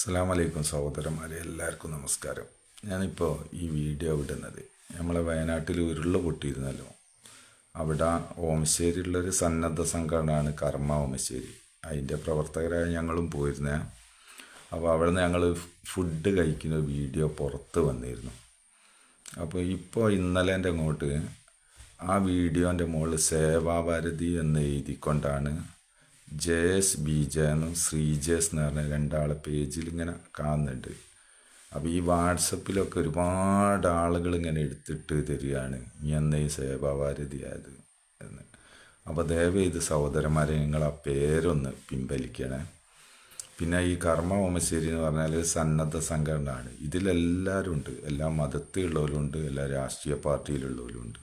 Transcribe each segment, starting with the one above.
അസ്സാമലൈക്കും സഹോദരന്മാരെ എല്ലാവർക്കും നമസ്കാരം. ഞാനിപ്പോൾ ഈ വീഡിയോ വിടുന്നത് നമ്മളെ വയനാട്ടിൽ ഉരുൾ പൊട്ടിയിരുന്നല്ലോ. അവിടെ ഓമശ്ശേരിയുള്ളൊരു സന്നദ്ധ സംഘടനയാണ് കർമ്മ ഓമശ്ശേരി. അതിന്റെ പ്രവർത്തകരായ ഞങ്ങളും പോയിരുന്നേ. അപ്പോൾ അവിടെ നിന്ന് ഞങ്ങൾ ഫുഡ് കഴിക്കുന്ന വീഡിയോ പുറത്ത് വന്നിരുന്നു. അപ്പോൾ ഇപ്പോൾ ഇന്നലെ എന്റെ അങ്ങോട്ട് ആ വീഡിയോന്റെ മുകളിൽ സേവാഭാരതി എന്ന് എഴുതിക്കൊണ്ടാണ് ജയസ് ബീജ എന്നും ശ്രീജേസ് എന്ന് പറഞ്ഞ രണ്ടാളെ പേജിൽ ഇങ്ങനെ കാണുന്നുണ്ട്. അപ്പോൾ ഈ വാട്സപ്പിലൊക്കെ ഒരുപാട് ആളുകൾ ഇങ്ങനെ എടുത്തിട്ട് തരികയാണ് നീ എന്ന സേവാഭാരതിയായത് എന്ന്. അപ്പോൾ ദയവ് ഇത് സഹോദരന്മാരെ നിങ്ങൾ ആ പേരൊന്ന് പിൻവലിക്കണേ. പിന്നെ ഈ കർമ്മ ഓമശ്ശേരി എന്ന് പറഞ്ഞാൽ സന്നദ്ധ സംഘടനയാണ്. ഇതിലെല്ലാവരും ഉണ്ട്. എല്ലാ മതത്തിലുള്ളവരുണ്ട് എല്ലാ രാഷ്ട്രീയ പാർട്ടിയിലുള്ളവരുണ്ട്.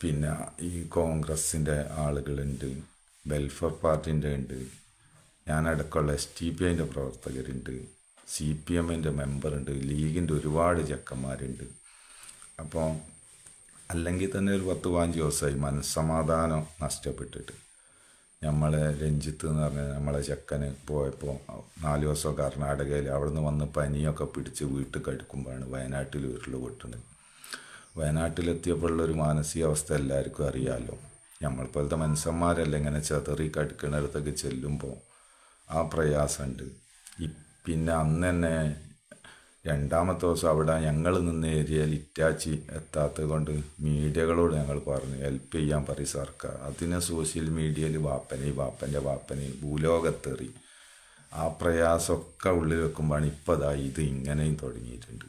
പിന്നെ ഈ കോൺഗ്രസിന്റെ ആളുകളുണ്ട്. വെൽഫെയർ പാർട്ടിന്റെ ഉണ്ട്. ഞാനടക്കമുള്ള എസ് ടി പി ഐന്റെ പ്രവർത്തകരുണ്ട്. സി പി എമ്മിന്റെ മെമ്പറുണ്ട്. ലീഗിന്റെ ഒരുപാട് ചെക്കന്മാരുണ്ട്. അപ്പോൾ അല്ലെങ്കിൽ തന്നെ ഒരു പത്ത് പതിനഞ്ച് ദിവസമായി മനസ്സമാധാനം നഷ്ടപ്പെട്ടിട്ട്. നമ്മളെ രഞ്ജിത്ത് എന്ന് പറഞ്ഞാൽ നമ്മളെ ചെക്കന് പോയപ്പോൾ നാല് ദിവസം കർണാടകയിൽ അവിടെ നിന്ന് വന്ന് പനിയൊക്കെ പിടിച്ച് വീട്ടിൽ കടുക്കുമ്പോഴാണ് വയനാട്ടിൽ ഉരുൾ പൊട്ടുന്നത്. വയനാട്ടിലെത്തിയപ്പോഴുള്ളൊരു മാനസികാവസ്ഥ എല്ലാവർക്കും അറിയാമല്ലോ നമ്മൾ പോലത്തെ മനുഷ്യന്മാരല്ല ഇങ്ങനെ ചെതറി കടുക്കണടുത്തൊക്കെ ചെല്ലുമ്പോൾ ആ പ്രയാസമുണ്ട് ഈ പിന്നെ അന്ന് തന്നെ രണ്ടാമത്തെ ദിവസം അവിടെ ഞങ്ങൾ നിന്ന് ഏരിയയിൽ ഇറ്റാച്ചി എത്താത്തത് കൊണ്ട് മീഡിയകളോട് ഞങ്ങൾ പറഞ്ഞു ഹെൽപ്പ് ചെയ്യാൻ പറയും സർക്കാർ. അതിനെ സോഷ്യൽ മീഡിയയിൽ വാപ്പനെ വാപ്പന്റെ വാപ്പനെ ഭൂലോകത്തെറി. ആ പ്രയാസമൊക്കെ ഉള്ളിൽ വെക്കുമ്പോഴാണ് ഇപ്പോൾ അതാ ഇത് ഇങ്ങനെയും തുടങ്ങിയിട്ടുണ്ട്.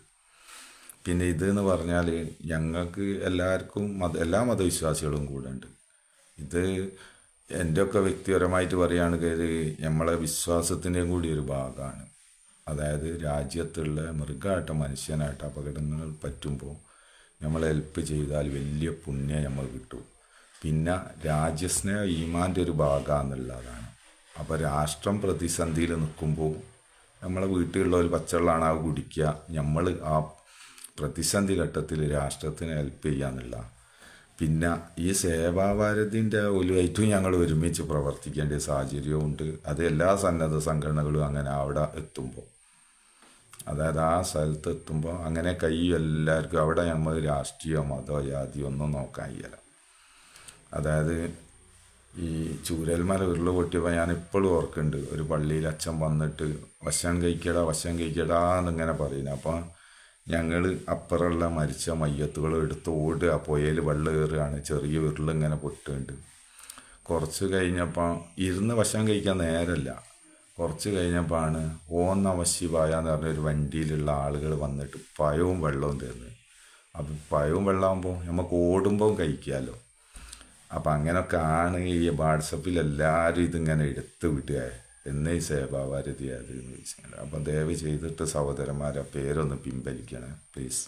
പിന്നെ ഇതെന്ന് പറഞ്ഞാൽ ഞങ്ങൾക്ക് എല്ലാവർക്കും മത എല്ലാ മതവിശ്വാസികളും കൂടെ ഉണ്ട് ഇത് എന്റെയൊക്കെ വ്യക്തിപരമായിട്ട് പറയുകയാണെങ്കിൽ നമ്മളെ വിശ്വാസത്തിന്റെയും കൂടി ഒരു ഭാഗമാണ് അതായത് രാജ്യത്തുള്ള മൃഗമായിട്ട് മനുഷ്യനായിട്ട് അപകടങ്ങൾ പറ്റുമ്പോൾ നമ്മൾ ഹെൽപ്പ് ചെയ്താൽ വലിയ പുണ്യം നമ്മൾ കിട്ടും. പിന്നെ രാജ്യസ്നേഹ ഈമാന്റെ ഒരു ഭാഗമാണെന്നുള്ളതാണ് അപ്പോൾ രാഷ്ട്രം പ്രതിസന്ധിയിൽ നിൽക്കുമ്പോൾ നമ്മളെ വീട്ടിലുള്ള ഒരു പച്ചവെള്ളമാണ് ആ കുടിക്കുക നമ്മൾ ആ പ്രതിസന്ധി ഘട്ടത്തിൽ രാഷ്ട്രത്തിന് ഹെൽപ്പ് ചെയ്യുക എന്നുള്ള പിന്നെ ഈ സേവാഭാരതിന്റെ ഒലുവായിട്ടും ഞങ്ങൾ ഒരുമിച്ച് പ്രവർത്തിക്കേണ്ട സാഹചര്യമുണ്ട് അത് എല്ലാ സന്നദ്ധ സംഘടനകളും അങ്ങനെ അവിടെ എത്തുമ്പോൾ. അതായത് ആ സ്ഥലത്ത് എത്തുമ്പോൾ അങ്ങനെ കഴിയും എല്ലാവർക്കും അവിടെ നമ്മൾ രാഷ്ട്രീയ മതോ ജാതിയോ ഒന്നും നോക്കാൻ കഴിയില്ല. അതായത് ഈ ചൂരൽമല ഉരുൾ പൊട്ടിയപ്പോൾ ഞാൻ ഇപ്പോഴും ഓർക്കുന്നുണ്ട്. ഒരു പള്ളിയിൽ അച്ഛൻ വന്നിട്ട് വശം കഴിക്കടാ വശം കഴിക്കടാ എന്നിങ്ങനെ പറയുന്നത്. അപ്പോൾ ഞങ്ങൾ അപ്പുറമുള്ള മരിച്ച മയ്യത്തുകൾ എടുത്ത് ഓടുക പുഴയിൽ വെള്ളം കയറുകയാണ്. ചെറിയ ഉരുളിങ്ങനെ പൊട്ടുന്നുണ്ട്. കുറച്ച് കഴിഞ്ഞപ്പോൾ ഇരുന്ന് വശം കഴിക്കാൻ നേരല്ല. കുറച്ച് കഴിഞ്ഞപ്പോഴാണ് ഓം നമശിവായ എന്ന് പറഞ്ഞൊരു വണ്ടിയിലുള്ള ആളുകൾ വന്നിട്ട് പയവും വെള്ളവും തരുന്നത് അപ്പം പയവും വെള്ളമാകുമ്പോൾ നമുക്ക് ഓടുമ്പോൾ കഴിക്കാമല്ലോ അപ്പം അങ്ങനെയൊക്കെ ആണ് ഈ വാട്സപ്പിൽ എല്ലാവരും ഇതിങ്ങനെ എടുത്ത് വിടുക. എന്നേ സേവാഭാരതി എന്ന് അപ്പം ദയവ് ചെയ്തിട്ട് സഹോദരന്മാരെ പേരൊന്ന് പിൻവലിക്കണേ പ്ലീസ്